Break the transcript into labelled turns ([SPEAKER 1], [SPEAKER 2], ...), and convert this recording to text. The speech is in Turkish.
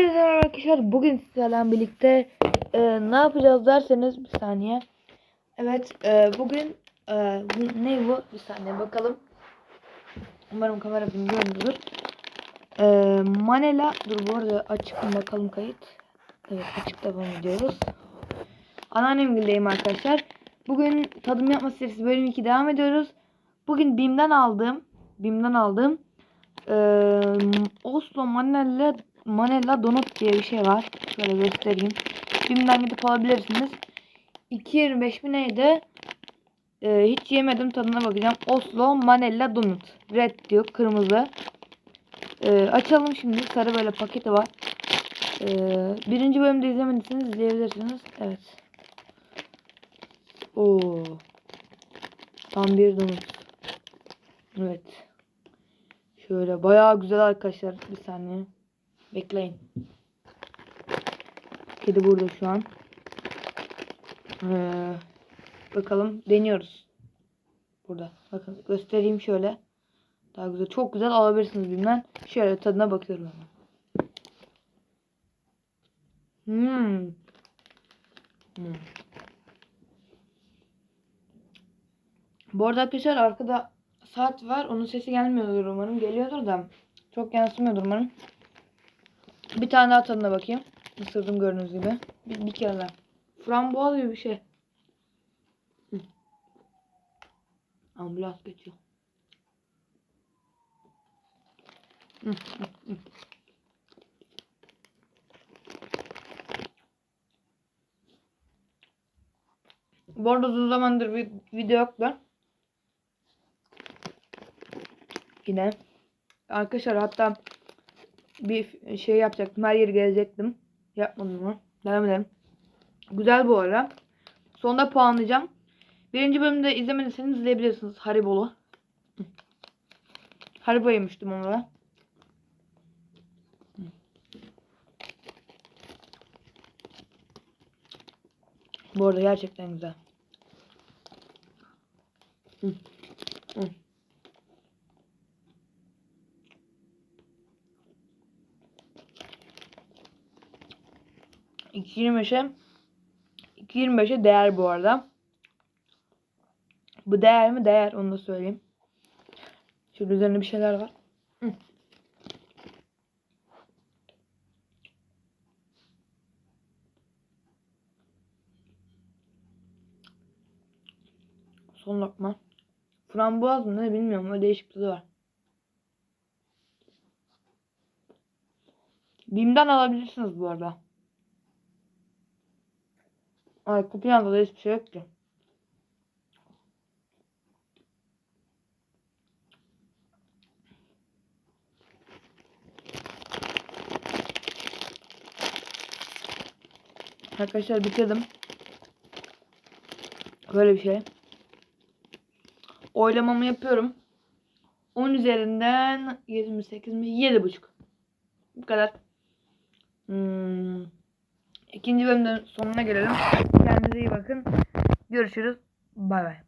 [SPEAKER 1] Arkadaşlar bugün sizlerle birlikte e, ne yapacağız derseniz bir saniye. Evet e, bugün e, bu, ne bu bir saniye bakalım. Umarım kamera bunu görünüyor. E, Manela dur bu arada açık bakalım kayıt. Evet açık devam ediyoruz. Anneannemgildeyim arkadaşlar. Bugün tadım yapma serisi bölüm 2 devam ediyoruz. Bugün BİM'den aldığım BİM'den aldığım e, Oslo Manela Manella Donut diye bir şey var. Şöyle göstereyim. Bim'den gidip alabilirsiniz. 2.25 mi neydi? Ee, hiç yemedim tadına bakacağım. Oslo Manella Donut. Red diyor kırmızı. Ee, açalım şimdi. Sarı böyle paketi var. Ee, birinci bölümde izlemediyseniz izleyebilirsiniz. Evet. Oo. Tam bir donut. Evet. Şöyle bayağı güzel arkadaşlar. Bir saniye. Bekleyin. Kedi burada şu an. Ee, bakalım deniyoruz. Burada. Bakın göstereyim şöyle. Daha güzel. Çok güzel alabilirsiniz bilmem. Şöyle tadına bakıyorum hemen. Hmm. Hmm. Bu arada arkadaşlar arkada saat var. Onun sesi gelmiyordur umarım. Geliyordur da. Çok yansımıyordur umarım. Bir tane daha tadına bakayım. Isırdım gördüğünüz gibi. Bir, bir kere daha. Frambuaz gibi bir şey. Hı. Ambulans geçiyor. Bu arada uzun zamandır bir video yoktu. Yine. Arkadaşlar hatta bir şey yapacaktım. Her yeri gelecektim. Yapmadım mı? Devam edelim. Güzel bu arada. Sonunda puanlayacağım. Birinci bölümde izlemediyseniz izleyebilirsiniz. Haribolu. Haribo yemiştim onlara. Bu arada gerçekten güzel. Hı. Hı. 2.25'e 2.25'e değer bu arada. Bu değer mi? Değer. Onu da söyleyeyim. Şurada üzerinde bir şeyler var. Son lokma. Frambuaz mı ne bilmiyorum. Öyle değişik tadı var. Bim'den alabilirsiniz bu arada. Ay kupiyanda da hiçbir şey yok ki. Arkadaşlar bitirdim. Böyle bir şey. Oylamamı yapıyorum. 10 üzerinden 28 mi? 7,5. Bu kadar. İkinci bölümün sonuna gelelim. Kendinize iyi bakın. Görüşürüz. Bay bay.